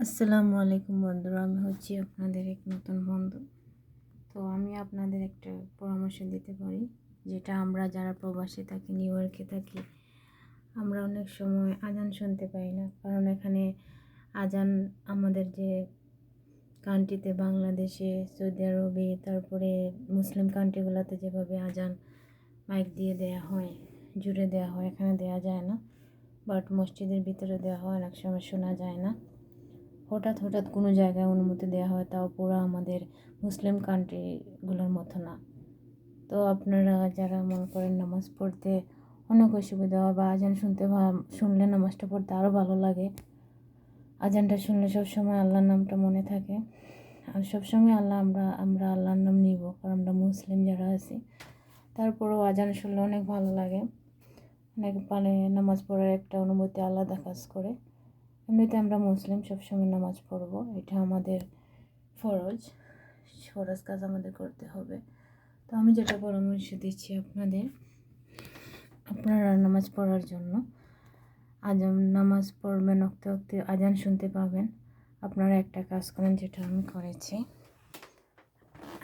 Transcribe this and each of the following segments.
আসসালামু আলাইকুম বন্ধুরা, আমি হচ্ছি আপনাদের এক নতুন বন্ধু। তো আমি আপনাদের একটা পরামর্শ দিতে পারি, যেটা আমরা যারা প্রবাসী থাকি, নিউ ইয়র্কে থাকি, আমরা অনেক সময় আজান শুনতে পাই না। কারণ এখানে আজান আমাদের যে কান্ট্রিতে, বাংলাদেশে, সৌদি আরবে, তারপরে মুসলিম কান্ট্রিগুলোতে যেভাবে আজান মাইক দিয়ে দেয়া হয়, জুড়ে দেওয়া হয়, এখানে দেওয়া যায় না। বাট মসজিদের ভিতরে দেওয়া হয়, অনেক সময় শোনা যায় না। হঠাৎ হঠাৎ কোনো জায়গায় অনুমতি দেওয়া হয়, তাও পুরো আমাদের মুসলিম কান্ট্রিগুলোর মতো না। তো আপনারা যারা মনে করেন নামাজ পড়তে অনেক অসুবিধা হয় বা আজান শুনতে শুনলে নামাজটা পড়তে আরও ভালো লাগে। আজানটা শুনলে সবসময় আল্লাহর নামটা মনে থাকে। আর সবসময় আল্লাহ আমরা আমরা আল্লাহর নাম নিব, কারণ আমরা মুসলিম যারা আছি। তারপরেও আজান শুনলে অনেক ভালো লাগে। অনেক মানে নামাজ পড়ার একটা অনুমতি আলাদা কাজ করে। এমনিতে আমরা মুসলিম সবসময় নামাজ পড়ব, এটা আমাদের ফরজ ফরজ কাজ আমাদের করতে হবে। তো আমি যেটা পরামর্শ দিচ্ছি আপনাদের, আপনারা নামাজ পড়ার জন্য, আজান, নামাজ পড়বেন অক্তে অক্তে আজান শুনতে পাবেন। আপনারা একটা কাজ করেন, যেটা আমি করেছি।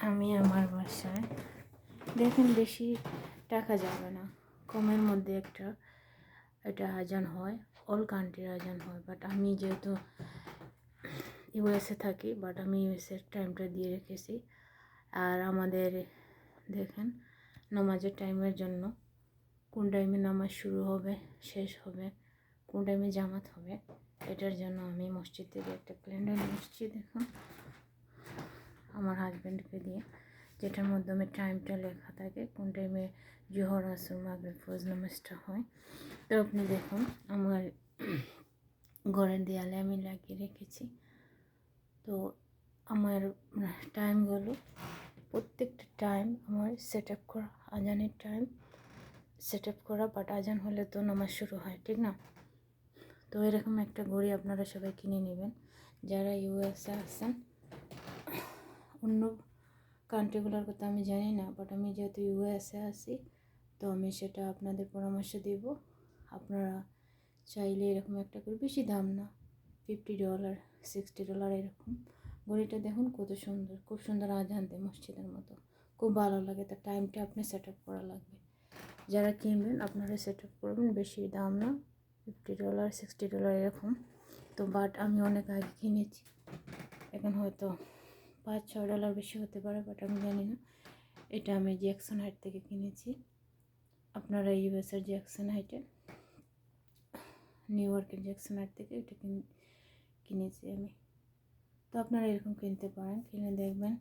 আমি আমার বাসায়, দেখেন বেশি টাকা যাবে না, কমের মধ্যে একটা এটা আজান হয় অল কান্ট্রির আজান হয় বাট আমি যেহেতু ইউএসএ থাকি বাট আমি ইউএসএর টাইমটা দিয়ে রেখেছি। আর আমাদের, দেখেন, নামাজের টাইমের জন্য কোন টাইমে নামাজ শুরু হবে, শেষ হবে, কোন টাইমে জামাত হবে, এটার জন্য আমি মসজিদ থেকে একটা ক্যালেন্ডার নিয়ে দেখুন। আমার হাজব্যান্ডকে দিয়ে। যেটার মাধ্যমে টাইমটা লেখা থাকে, কোন টাইমে জোহর, আসর, মাগরিব ফোজ নামাজটা হয়। তো আপনি দেখুন, আমার ঘরের দেয়ালে আমি লাগিয়ে রেখেছি। তো আমার টাইমগুলো প্রত্যেকটা টাইম আমার সেট আপ করা, আজানের টাইম সেট আপ করা বাট আজান হলে তো নামাজ শুরু হয়, ঠিক না? তো এরকম একটা ঘড়ি আপনারা সবাই কিনে নেবেন। যারা ইউএসএ আছেন, অন্য কান্ট্রিগুলোর কথা আমি জানি না বাট আমি যেহেতু ইউএসএ আছি, তো আমি সেটা আপনাদের পরামর্শ দেব। আপনারা চাইলে এরকম একটা করে, বেশি দাম না ফিফটি ডলার সিক্সটি ডলার এরকম। ঘড়িটা দেখুন কত সুন্দর, খুব সুন্দর আজান দেয় মসজিদের মতো, খুব ভালো লাগে, তার টাইমটা আপনি সেট আপ করা লাগবে। যারা কিনবেন, আপনারা সেট আপ করবেন, বেশি দাম না ফিফটি ডলার সিক্সটি ডলার এরকম। তো বাট আমি অনেক আগে কিনেছি, এখন হয়তো পাঁচ, ছয় ডলার বেশি হতে পারে বাট আমি জানি না। এটা আমি জ্যাকসন হাইট থেকে কিনেছি। আপনারা ইউএসের জ্যাকসন হাইটে নিউ ইয়র্কের জ্যাকসন হাইট থেকে এটা কিনেছি আমি। তো আপনারা এরকম কিনতে পারেন, কিনে দেখবেন।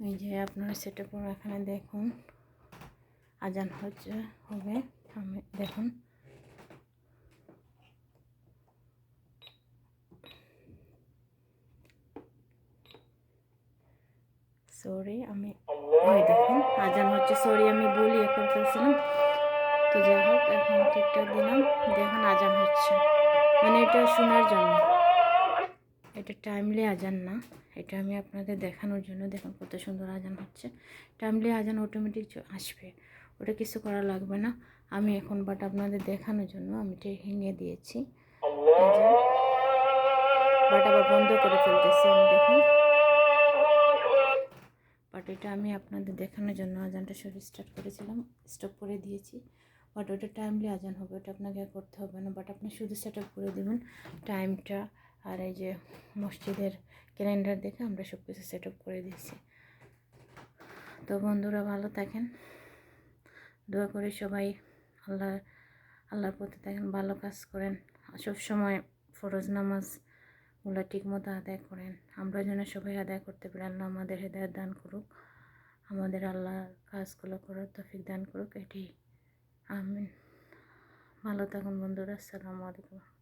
এই যে আপনারা সেটা করে এখানে দেখুন। আজান হচ্ছে, হবে। আমি দেখুন। সরি, আমি, ওই দেখুন আজান হচ্ছে সরি আমি বলি এখন ফেলছিলাম তো যাই হোক, এখন ঠিকঠাক দিলাম। দেখুন, আজান হচ্ছে। মানে এটা শোনার জন্য। এটা টাইমলি আজান না। এটা আমি আপনাদের দেখানোর জন্য। দেখুন, কত সুন্দর আজান হচ্ছে। টাইমলি আজান অটোমেটিক আসবে, ওটা কিছু করা লাগবে না। আমি এখন বাট আপনাদের দেখানোর জন্য আমি হেঙে দিয়েছি। বাট আবার বন্ধ করে ফেলতেছি আমি, দেখুন। এটা আমি আপনাদের দেখানোর জন্য আজানটা শরীর স্টার্ট করেছিলাম। স্টপ করে দিয়েছি। বাট ওটা টাইমলি আজান হবে, ওটা আপনাকে করতে হবে না। বাট আপনি শুধু সেট আপ করে দেবেন। টাইমটা আর এই যে মসজিদের ক্যালেন্ডার দেখে আমরা সব কিছু সেট আপ করে দিয়েছি। তো বন্ধুরা, ভালো থাকেন। দোয়া করে সবাই আল্লাহ, আল্লাহর প্রতি থাকেন, ভালো কাজ করেন। সব সময় ফরজ নামাজ ওগুলো ঠিকমতো আদায় করেন। আমরা যেন সবাই আদায় করতে পারি। আল্লাহ আমাদের হেদায়ত দান করুক। আমাদের আল্লাহ কাজগুলো করার তফিক দান করুক। এটি আমিন। ভালো থাকুন বন্ধুরা। আসসালামু আলাইকুম।